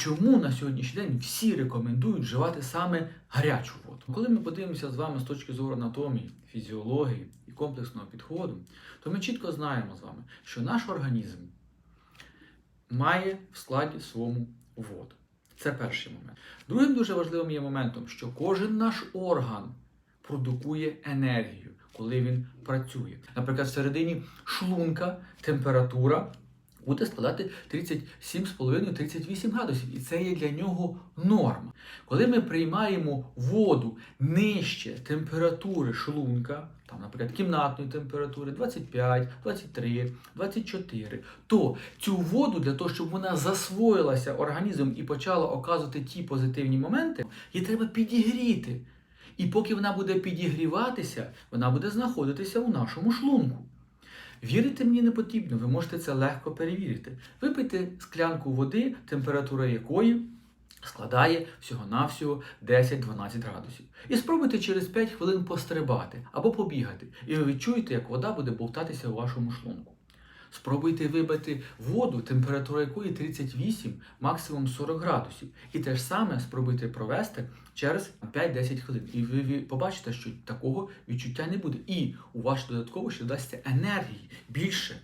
чому на сьогоднішній день всі рекомендують вживати саме гарячу воду? Коли ми подивимося з вами з точки зору анатомії, фізіології і комплексного підходу, то ми чітко знаємо з вами, що наш організм має в складі своєму воду. Це перший момент. Другим дуже важливим є моментом, що кожен наш орган продукує енергію, коли він працює. Наприклад, всередині шлунка температура буде складати 37,5-38 градусів, і це є для нього норма. Коли ми приймаємо воду нижче температури шлунка, там, наприклад, кімнатної температури 25, 23, 24, то цю воду для того, щоб вона засвоїлася організмом і почала оказувати ті позитивні моменти, її треба підігріти. І поки вона буде підігріватися, вона буде знаходитися у нашому шлунку. Вірити мені не потрібно, ви можете це легко перевірити. Випийте склянку води, температура якої складає всього-навсього 10-12 градусів. І спробуйте через 5 хвилин пострибати або побігати, і ви відчуєте, як вода буде бовтатися у вашому шлунку. Спробуйте вибити воду, температура якої 38, максимум 40 градусів. І те ж саме спробуйте провести через 5-10 хвилин. І ви побачите, що такого відчуття не буде. І у вас додатково ще дасться енергії більше.